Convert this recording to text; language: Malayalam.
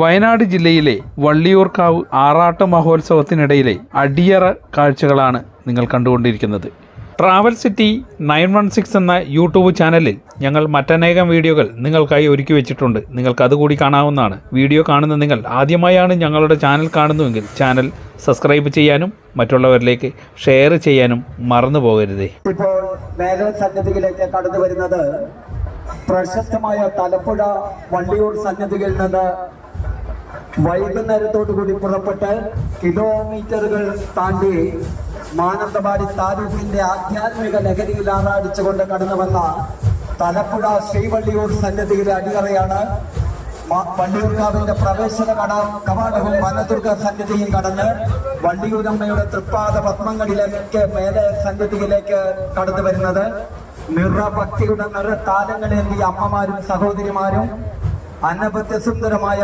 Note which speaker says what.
Speaker 1: വയനാട് ജില്ലയിലെ വള്ളിയൂർക്കാവ് ആറാട്ട് മഹോത്സവത്തിനിടയിലെ അടിയറ കാഴ്ചകളാണ് നിങ്ങൾ കണ്ടുകൊണ്ടിരിക്കുന്നത്. Travel city nine one six എന്ന യൂട്യൂബ് ചാനലിൽ ഞങ്ങൾ മറ്റനേകം വീഡിയോകൾ നിങ്ങൾക്കായി ഒരുക്കി വെച്ചിട്ടുണ്ട്. നിങ്ങൾക്ക് അതുകൂടി കാണാവുന്നതാണ്. വീഡിയോ കാണുന്ന നിങ്ങൾ ആദ്യമായാണ് ഞങ്ങളുടെ ചാനൽ കാണുന്നുവെങ്കിൽ ചാനൽ സബ്സ്ക്രൈബ് ചെയ്യാനും മറ്റുള്ളവരിലേക്ക് ഷെയർ ചെയ്യാനും മറന്നു പോകരുതേ.
Speaker 2: ഇപ്പോൾ സന്നിധിയിലേക്ക് കടന്നു വരുന്നത് പ്രശസ്തമായ തലപ്പുഴ വള്ളിയൂർ സന്നിധിയിൽ നിന്ന് വൈകുന്നേരത്തോടു കൂടി പുറപ്പെട്ട് കിലോമീറ്ററുകൾ താണ്ടി മാനന്തവാടി താലൂക്കിന്റെ ആധ്യാത്മിക ലഹരിയിൽ ആറാടിച്ചുകൊണ്ട് കടന്നു വന്ന തലപ്പുഴ ശ്രീവള്ളിയൂർ സന്നിധിയിലെ അടിയറയാണ് വള്ളിയൂർക്കാവിന്റെ പ്രവേശന കട കവാടവും വനദുർഗ സന്നിധിയും കടന്ന് വള്ളിയൂരമ്മയുടെ തൃപ്പാദ പത്മങ്ങളിലേക്ക് മേലെ സന്നിധിയിലേക്ക് കടന്നു വരുന്നത്. നിറഭക്തിയുടെ നിറ താലങ്ങളേന്തിയ അമ്മമാരും സഹോദരിമാരും അനബദ്ധ സുന്ദരമായ